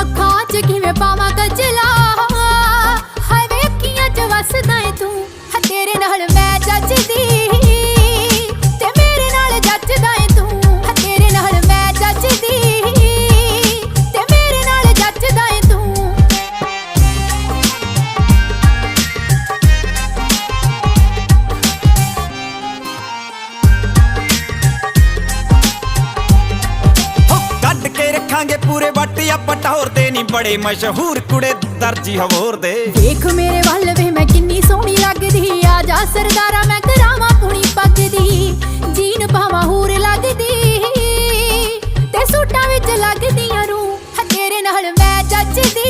ਅੱਖਾਂ 'ਚ ਕਿਵੇਂ ਪਾਵਾਂ ਕਜਲਾ ਹਾਏ ਵੇਖੀਆਂ 'ਚ ਵਸਦਾ ਏ ਤੂੰ। ਹੈ ਤੇਰੇ ਨਾਲ ਮੈਂ ਕੇ ਪੂਰੇ ਵੱਟ, ਆਪਾਂ ਟੌਰ ਦੇ ਨਹੀਂ ਬੜੇ ਮਸ਼ਹੂਰ ਕੁੜੇ, ਦਰਜੀ ਹਵੋਰ ਦੇ। ਵੇਖ ਮੇਰੇ ਵੱਲ ਵੇ, ਮੈਂ ਕਿੰਨੀ ਸੋਹਣੀ ਲੱਗਦੀ ਆ। ਜਾ ਸਰਦਾਰਾ, ਮੈਂ ਕਰਾਵਾਂ ਪੁਣੀ ਪੱਗ ਦੀ ਜੀਨ ਪਾਵਾਂ ਹੂਰ ਲੱਗਦੀ। ਤੇ ਸੂਟਾਂ ਵਿੱਚ ਲੱਗਦੀਆਂ ਰੂ ਤੇਰੇ ਨਾਲ ਮੈਂ ਜੱਜਦੀ